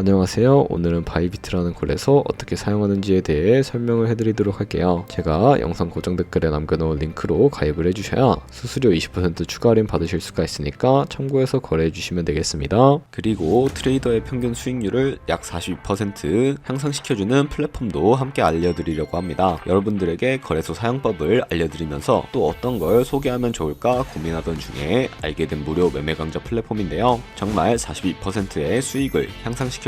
안녕하세요. 오늘은 바이비트라는 콜에서 어떻게 사용하는지에 대해 설명을 해드리도록 할게요. 제가 영상 고정 댓글에 남겨놓은 링크로 가입을 해주셔야 수수료 20% 추가 할인 받으실 수가 있으니까 참고해서 거래해주시면 되겠습니다. 그리고 트레이더의 평균 수익률을 약 42% 향상시켜주는 플랫폼도 함께 알려드리려고 합니다. 여러분들에게 거래소 사용법을 알려드리면서 또 어떤 걸 소개하면 좋을까 고민하던 중에 알게 된 무료 매매 강좌 플랫폼인데요. 정말 42%의 수익을 향상시켜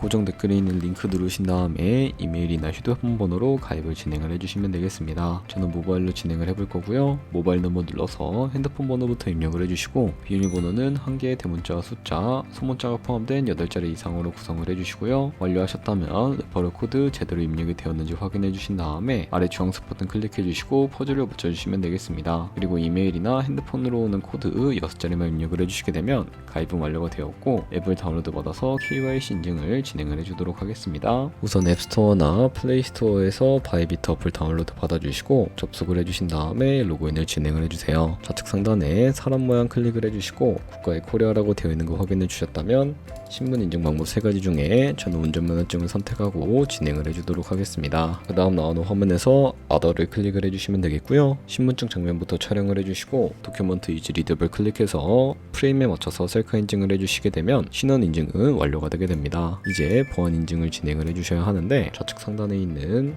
고정 댓글에 있는 링크 누르신 다음에 이메일이나 휴대폰 번호로 가입을 진행을 해주시면 되겠습니다. 저는 모바일로 진행을 해볼 거고요. 모바일 넘버 눌러서 핸드폰 번호부터 입력을 해주시고 비밀번호는 한 개의 대문자와 숫자, 소문자가 포함된 8자리 이상으로 구성을 해주시고요. 완료하셨다면 레퍼럴 코드 제대로 입력이 되었는지 확인해 주신 다음에 아래 주황색 버튼 클릭해 주시고 퍼즐을 붙여주시면 되겠습니다. 그리고 이메일이나 핸드폰으로 오는 코드 6자리만 입력을 해주시게 되면 가입은 완료가 되었고 앱을 다운로드 받아서 KYC 인증을 진행을 해주도록 하겠습니다. 우선 앱스토어나 플레이스토어에서 바이비트 어플 다운로드 받아주시고 접속을 해주신 다음에 로그인을 진행을 해주세요. 좌측 상단에 사람 모양 클릭을 해주시고 국가의 코리아라고 되어 있는 거 확인해 주셨다면 신분 인증 방법 세 가지 중에 저는 운전면허증을 선택하고 진행을 해주도록 하겠습니다. 그 다음 나오는 화면에서 아더를 클릭을 해주시면 되겠고요. 신분증 장면부터 촬영을 해주시고 도큐먼트 이즈 리더블 클릭해서 프레임에 맞춰서 셀카 인증을 해주시게 되면 신원 인증은 완료가 되게 됩니다. 이제 보안 인증을 진행을 해주셔야 하는데 좌측 상단에 있는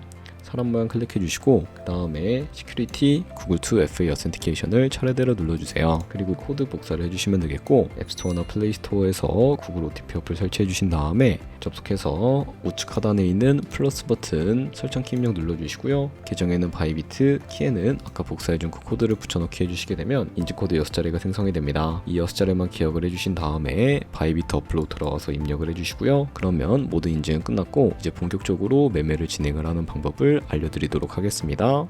사람 모양 클릭해 주시고 그 다음에 시큐리티 구글 2 FA 어센티케이션을 차례대로 눌러주세요. 그리고 코드 복사를 해주시면 되겠고 앱스토어나 플레이스토어에서 구글 OTP 어플 설치해 주신 다음에 접속해서 우측 하단에 있는 플러스 버튼 설정 키 입력 눌러주시고요. 계정에는 바이비트, 키에는 아까 복사해준 그 코드를 붙여넣기 해주시게 되면 인증코드 6자리가 생성이 됩니다. 이 6자리만 기억을 해주신 다음에 바이비트 어플로 들어와서 입력을 해주시고요. 그러면 모든 인증은 끝났고 이제 본격적으로 매매를 진행을 하는 방법을 알려드리도록 하겠습니다.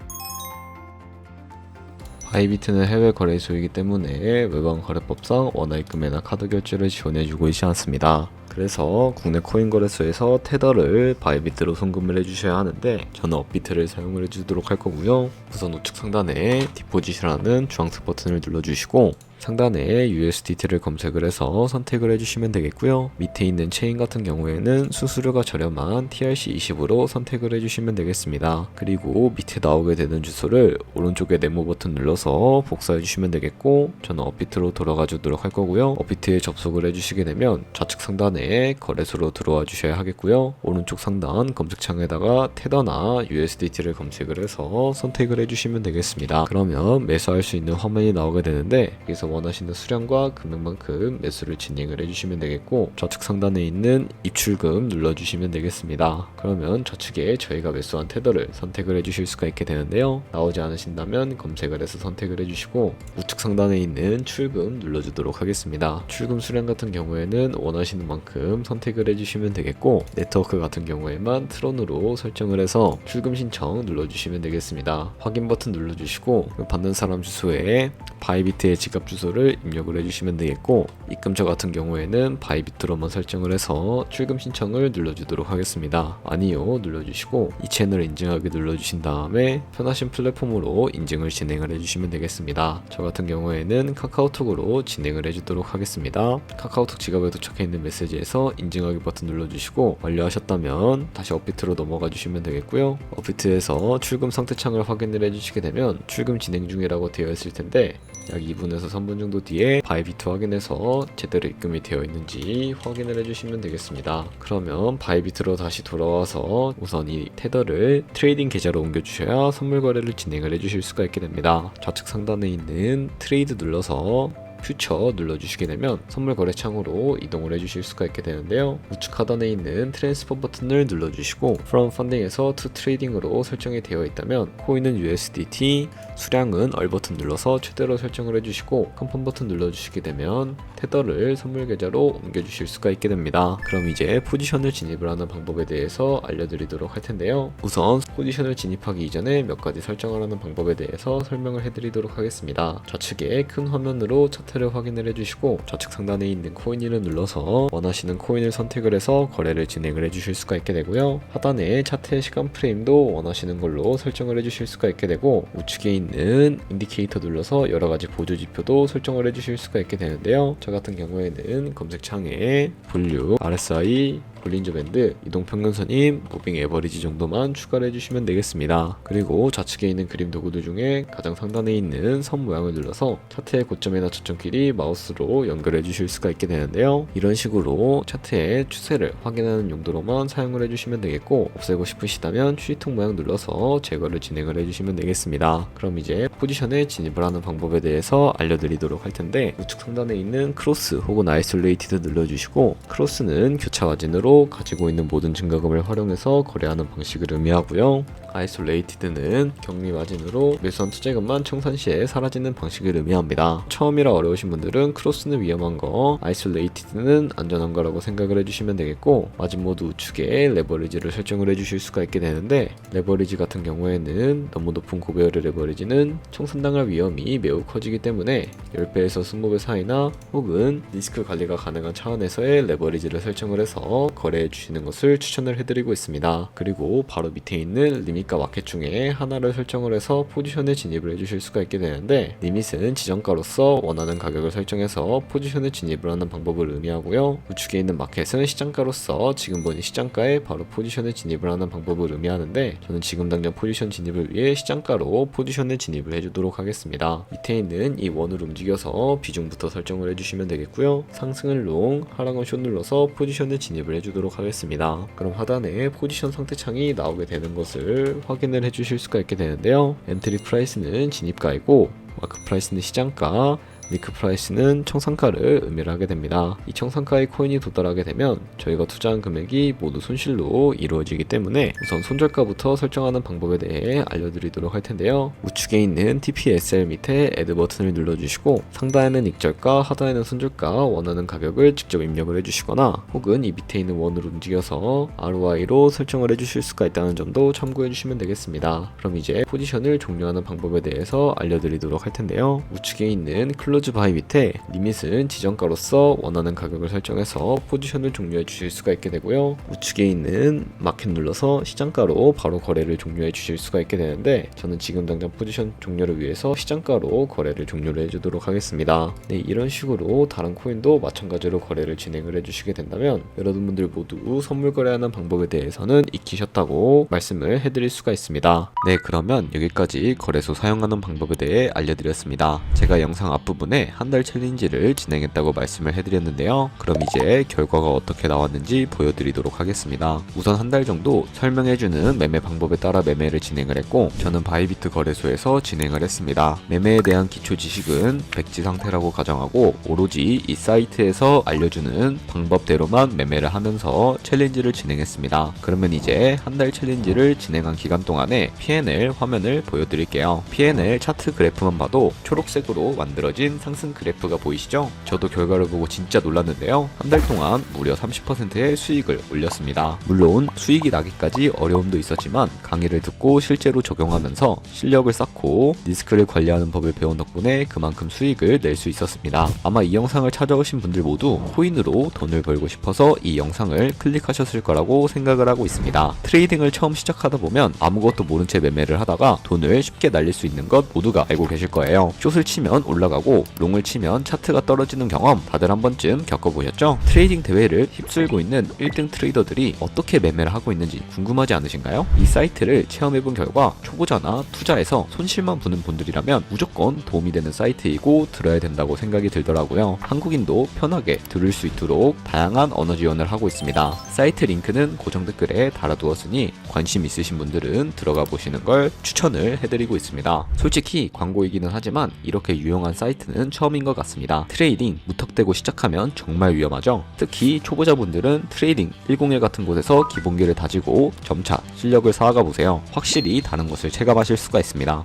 바이비트는 해외 거래소이기 때문에 외방 거래법상 원화입금이나 카드 결제를 지원해주고 있지 않습니다. 그래서 국내 코인 거래소에서 테더를 바이비트로 송금을 해주셔야 하는데 저는 업비트를 사용을 해주도록 할 거고요. 우선 우측 상단에 디포짓이라는 주황색 버튼을 눌러주시고 상단에 USDT를 검색을 해서 선택을 해주시면 되겠고요. 밑에 있는 체인 같은 경우에는 수수료가 저렴한 TRC20으로 선택을 해주시면 되겠습니다. 그리고 밑에 나오게 되는 주소를 오른쪽에 네모 버튼 눌러서 복사해 주시면 되겠고 저는 업비트로 돌아가 주도록 할 거고요. 업비트에 접속을 해주시게 되면 좌측 상단에 거래소로 들어와 주셔야 하겠고요. 오른쪽 상단 검색창에다가 테더나 USDT를 검색을 해서 선택을 해주시면 되겠습니다. 그러면 매수할 수 있는 화면이 나오게 되는데 여기서 원하시는 수량과 금액만큼 매수를 진행을 해주시면 되겠고 좌측 상단에 있는 입출금 눌러주시면 되겠습니다. 그러면 좌측에 저희가 매수한 테더를 선택을 해주실 수가 있게 되는데요. 나오지 않으신다면 검색을 해서 선택을 해주시고 우측 상단에 있는 출금 눌러주도록 하겠습니다. 출금 수량 같은 경우에는 원하시는 만큼 선택을 해주시면 되겠고 네트워크 같은 경우에만 트론으로 설정을 해서 출금 신청 눌러주시면 되겠습니다. 확인 버튼 눌러주시고 받는 사람 주소에 바이비트의 지갑 주소 를 입력을 해주시면 되겠고 입금처 같은 경우에는 바이비트로만 설정을 해서 출금 신청을 눌러주도록 하겠습니다. 아니요 눌러주시고 이 채널 인증하기 눌러주신 다음에 편하신 플랫폼으로 인증을 진행을 해주시면 되겠습니다. 저 같은 경우에는 카카오톡으로 진행을 해주도록 하겠습니다. 카카오톡 지갑에 도착해 있는 메시지에서 인증하기 버튼 눌러주시고 완료하셨다면 다시 업비트로 넘어가 주시면 되겠고요. 업비트에서 출금 상태 창을 확인을 해주시게 되면 출금 진행 중이라고 되어 있을 텐데 약 2분에서 3분 정도 뒤에 바이비트 확인해서 제대로 입금이 되어 있는지 확인을 해주시면 되겠습니다. 그러면 바이비트로 다시 돌아와서 우선 이 테더를 트레이딩 계좌로 옮겨주셔야 선물 거래를 진행을 해주실 수가 있게 됩니다. 좌측 상단에 있는 트레이드 눌러서 퓨처 눌러주시게 되면 선물 거래 창으로 이동을 해주실 수가 있게 되는데요. 우측 하단에 있는 트랜스퍼 버튼을 눌러주시고 From Funding에서 To Trading으로 설정이 되어 있다면 코인은 USDT, 수량은 얼 버튼 눌러서 최대로 설정을 해주시고 컨펌 버튼 눌러주시게 되면 테더를 선물 계좌로 옮겨주실 수가 있게 됩니다. 그럼 이제 포지션을 진입을 하는 방법에 대해서 알려드리도록 할 텐데요. 우선 포지션을 진입하기 이전에 몇 가지 설정을 하는 방법에 대해서 설명을 해드리도록 하겠습니다. 좌측에 큰 화면으로 차트 를 확인을 해주시고 좌측 상단에 있는 코인을 눌러서 원하시는 코인을 선택을 해서 거래를 진행을 해주실 수가 있게 되고요. 하단에 차트의 시간 프레임도 원하시는 걸로 설정을 해주실 수가 있게 되고 우측에 있는 인디케이터 눌러서 여러 가지 보조 지표도 설정을 해주실 수가 있게 되는데요. 저 같은 경우에는 검색창에 볼륨, RSI, 볼린저 밴드, 이동 평균선임, 무빙 에버리지 정도만 추가를 해주시면 되겠습니다. 그리고 좌측에 있는 그림 도구들 중에 가장 상단에 있는 선 모양을 눌러서 차트의 고점이나 저점끼리 마우스로 연결해 주실 수가 있게 되는데요. 이런 식으로 차트의 추세를 확인하는 용도로만 사용을 해주시면 되겠고 없애고 싶으시다면 추리통 모양 눌러서 제거를 진행을 해주시면 되겠습니다. 그럼 이제 포지션에 진입을 하는 방법에 대해서 알려드리도록 할 텐데 우측 상단에 있는 크로스 혹은 아이솔레이티드 눌러주시고 크로스는 교차 마진으로 가지고 있는 모든 증가금을 활용해서 거래하는 방식을 의미하고요. 아이솔레이티드는 격리 마진으로 매수한 투자금만 청산 시에 사라지는 방식을 의미합니다. 처음이라 어려우신 분들은 크로스는 위험한 거, 아이솔레이티드는 안전한 거라고 생각을 해주시면 되겠고 마진 모드 우측에 레버리지를 설정을 해주실 수가 있게 되는데 레버리지 같은 경우에는 너무 높은 고배열의 레버리지는 청산당할 위험이 매우 커지기 때문에 10배에서 20배 사이나 혹은 리스크 관리가 가능한 차원에서의 레버리지를 설정을 해서 거래해 주시는 것을 추천을 해드리고 있습니다. 그리고 바로 밑에 있는 리밋과 마켓 중에 하나를 설정을 해서 포지션에 진입을 해주실 수가 있게 되는데 리밋은 지정가로서 원하는 가격을 설정해서 포지션에 진입을 하는 방법을 의미하고요. 우측에 있는 마켓은 시장가로서 지금 보니 시장가에 바로 포지션에 진입을 하는 방법을 의미하는데 저는 지금 당장 포지션 진입을 위해 시장가로 포지션에 진입을 해주도록 하겠습니다. 밑에 있는 이 원을 움직여서 비중부터 설정을 해주시면 되겠고요. 상승을 롱, 하락은 숏 눌러서 포지션에 진입을 해주 도록 하겠습니다. 그럼 하단에 포지션 상태 창이 나오게 되는 것을 확인을 해주실 수가 있게 되는데요. 엔트리 프라이스는 진입가이고 마크 프라이스는 시장가, 리크 프라이스는 청산가를 의미를 하게 됩니다. 이 청산가의 코인이 도달하게 되면 저희가 투자한 금액이 모두 손실로 이루어지기 때문에 우선 손절가부터 설정하는 방법에 대해 알려드리도록 할 텐데요. 우측에 있는 TPSL 밑에 애드 버튼을 눌러주시고 상단에는 익절가, 하단에는 손절가 원하는 가격을 직접 입력을 해주시거나 혹은 이 밑에 있는 원을 움직여서 ROI로 설정을 해주실 수가 있다는 점도 참고해 주시면 되겠습니다. 그럼 이제 포지션을 종료하는 방법에 대해서 알려드리도록 할 텐데요. 우측에 있는 클로즈 바이 밑에 리밋은 지정가로서 원하는 가격을 설정해서 포지션을 종료해 주실 수가 있게 되고요. 우측에 있는 마켓 눌러서 시장가로 바로 거래를 종료해 주실 수가 있게 되는데 저는 지금 당장 포지션 종료를 위해서 시장가로 거래를 종료를 해주도록 하겠습니다. 네, 이런 식으로 다른 코인도 마찬가지로 거래를 진행을 해주시게 된다면 여러분들 모두 선물 거래하는 방법에 대해서는 익히셨다고 말씀을 해드릴 수가 있습니다. 네, 그러면 여기까지 거래소 사용하는 방법에 대해 알려드렸습니다. 제가 영상 앞부분 에 한 달 챌린지를 진행했다고 말씀을 해드렸는데요. 그럼 이제 결과가 어떻게 나왔는지 보여드리도록 하겠습니다. 우선 한 달 정도 설명해주는 매매 방법에 따라 매매를 진행을 했고 저는 바이비트 거래소에서 진행을 했습니다. 매매에 대한 기초 지식은 백지 상태라고 가정하고 오로지 이 사이트에서 알려주는 방법대로만 매매를 하면서 챌린지를 진행했습니다. 그러면 이제 한 달 챌린지를 진행한 기간 동안에 PNL 화면을 보여드릴게요. PNL 차트 그래프만 봐도 초록색으로 만들어진 상승 그래프가 보이시죠? 저도 결과를 보고 진짜 놀랐는데요. 한 달 동안 무려 30%의 수익을 올렸습니다. 물론 수익이 나기까지 어려움도 있었지만 강의를 듣고 실제로 적용하면서 실력을 쌓고 리스크를 관리하는 법을 배운 덕분에 그만큼 수익을 낼 수 있었습니다. 아마 이 영상을 찾아오신 분들 모두 코인으로 돈을 벌고 싶어서 이 영상을 클릭하셨을 거라고 생각을 하고 있습니다. 트레이딩을 처음 시작하다 보면 아무것도 모른 채 매매를 하다가 돈을 쉽게 날릴 수 있는 것 모두가 알고 계실 거예요. 숏을 치면 올라가고 롱을 치면 차트가 떨어지는 경험 다들 한 번쯤 겪어보셨죠? 트레이딩 대회를 휩쓸고 있는 1등 트레이더들이 어떻게 매매를 하고 있는지 궁금하지 않으신가요? 이 사이트를 체험해본 결과 초보자나 투자에서 손실만 보는 분들이라면 무조건 도움이 되는 사이트이고 들어야 된다고 생각이 들더라고요. 한국인도 편하게 들을 수 있도록 다양한 언어 지원을 하고 있습니다. 사이트 링크는 고정 댓글에 달아두었으니 관심 있으신 분들은 들어가 보시는 걸 추천을 해드리고 있습니다. 솔직히 광고이기는 하지만 이렇게 유용한 사이트는 것은 처음인 것 같습니다. 트레이딩 무턱대고 시작하면 정말 위험하죠. 특히 초보자분들은 트레이딩 101 같은 곳에서 기본기를 다지고 점차 실력을 쌓아가 보세요. 확실히 다른 것을 체감하실 수가 있습니다.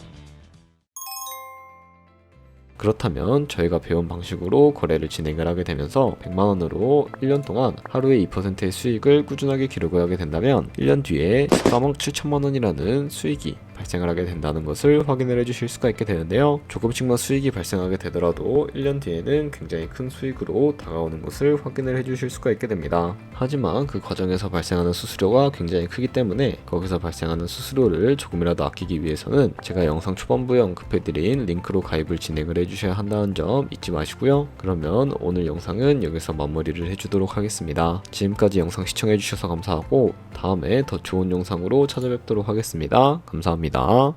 그렇다면 저희가 배운 방식으로 거래를 진행을 하게 되면서 100만원으로 1년 동안 하루에 2%의 수익을 꾸준하게 기록을 하게 된다면 1년 뒤에 14만 7천만원이라는 수익이 발생을 하게 된다는 것을 확인을 해주실 수가 있게 되는데요. 조금씩만 수익이 발생하게 되더라도 1년 뒤에는 굉장히 큰 수익으로 다가오는 것을 확인을 해주실 수가 있게 됩니다. 하지만 그 과정에서 발생하는 수수료가 굉장히 크기 때문에 거기서 발생하는 수수료를 조금이라도 아끼기 위해서는 제가 영상 초반부에 언급해드린 링크로 가입을 진행을 해주셔야 한다는 점 잊지 마시고요. 그러면 오늘 영상은 여기서 마무리를 해주도록 하겠습니다. 지금까지 영상 시청해주셔서 감사하고 다음에 더 좋은 영상으로 찾아뵙도록 하겠습니다. 감사합니다.